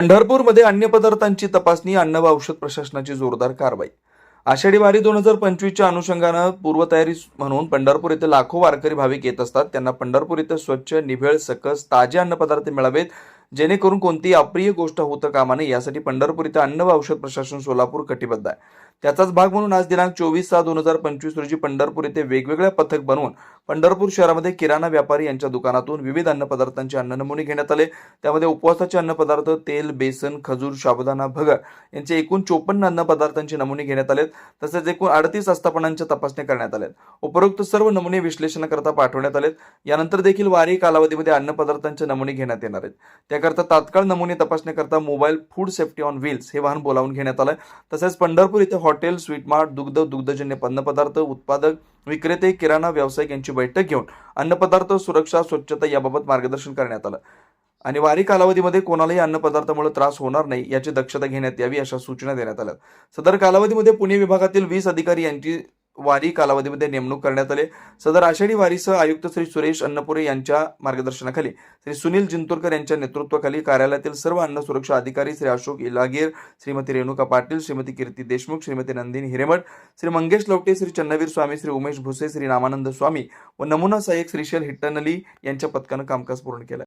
पंढरपूरमध्ये अन्य पदार्थांची तपासणी अन्न व औषध प्रशासनाची जोरदार कारवाई. आषाढी वारी दोन हजार पंचवीसच्या अनुषंगानं पूर्वतयारी म्हणून पंढरपूर येथे लाखो वारकरी भाविक येत असतात. त्यांना पंढरपूर येथे स्वच्छ निभेळ सकस ताजे अन्नपदार्थ मिळावेत. जेणेकरून कोणतीही अप्रिय गोष्ट होतं कामा नये यासाठी पंढरपूर इथं अन्न व औषध प्रशासन सोलापूर कटिबद्ध आहे. त्याचाच भाग म्हणून आज दिनांक चोवीस सहा दोन हजार पंचवीस रोजी पंढरपूर येथे वेगवेगळ्या पथक बनवून पंढरपूर शहरामध्ये किराणा व्यापारी यांच्या दुकानातून विविध अन्नपदार्थांचे अन्न नमुने घेण्यात आले. त्यामध्ये उपवासाचे अन्नपदार्थ तेल बेसन खजूर साबुदाणा भगर यांचे एकूण चोपन्न अन्नपदार्थांचे नमुने घेण्यात आलेत. तसेच एकूण अडतीस आस्थापनांच्या तपासण्या करण्यात आल्या उपरोक्त सर्व नमुने विश्लेषणाकरता पाठवण्यात आलेत. यानंतर देखील वारी कालावधीमध्ये अन्नपदार्थांचे नमुने घेण्यात येणार आहेत. त्याकरता तात्काळ नमुने तपासण्याकरता mobile food safety on wheels हे वाहन बोलावून घेण्यात आलं तसेच पंढरपूर इथे हॉटेल स्वीटमार्ट दुग्ध दुग्धजन्य अन्नपदार्थ उत्पादक विक्रेते किराणा व्यावसायिक यांची बैठक घेऊन अन्नपदार्थ सुरक्षा स्वच्छता याबाबत मार्गदर्शन करण्यात आलं. आणि वारी कालावधीमध्ये कोणालाही अन्नपदार्थामुळे त्रास होणार नाही याची दक्षता घेण्यात यावी अशा सूचना देण्यात आल्या. सदर कालावधीमध्ये पुणे विभागातील वीस अधिकारी यांची वारी कालावधीमध्ये नेमणूक करण्यात आली. सदर आषाढी वारीसह आयुक्त श्री सुरेश अन्नपुरे यांच्या मार्गदर्शनाखाली श्री सुनील जिंतूरकर यांच्या नेतृत्वाखाली कार्यालयातील सर्व अन्न सुरक्षा अधिकारी श्री अशोक इलागीर श्रीमती रेणुका पाटील श्रीमती कीर्ती देशमुख श्रीमती नंदिनी हिरेमठ श्री मंगेश लवटे श्री चन्नवीर स्वामी श्री उमेश भुसे श्री रामानंद स्वामी व नमुना सहाय्यक श्रीशेल हिट्टनली यांच्या पथकानं कामकाज पूर्ण केलं.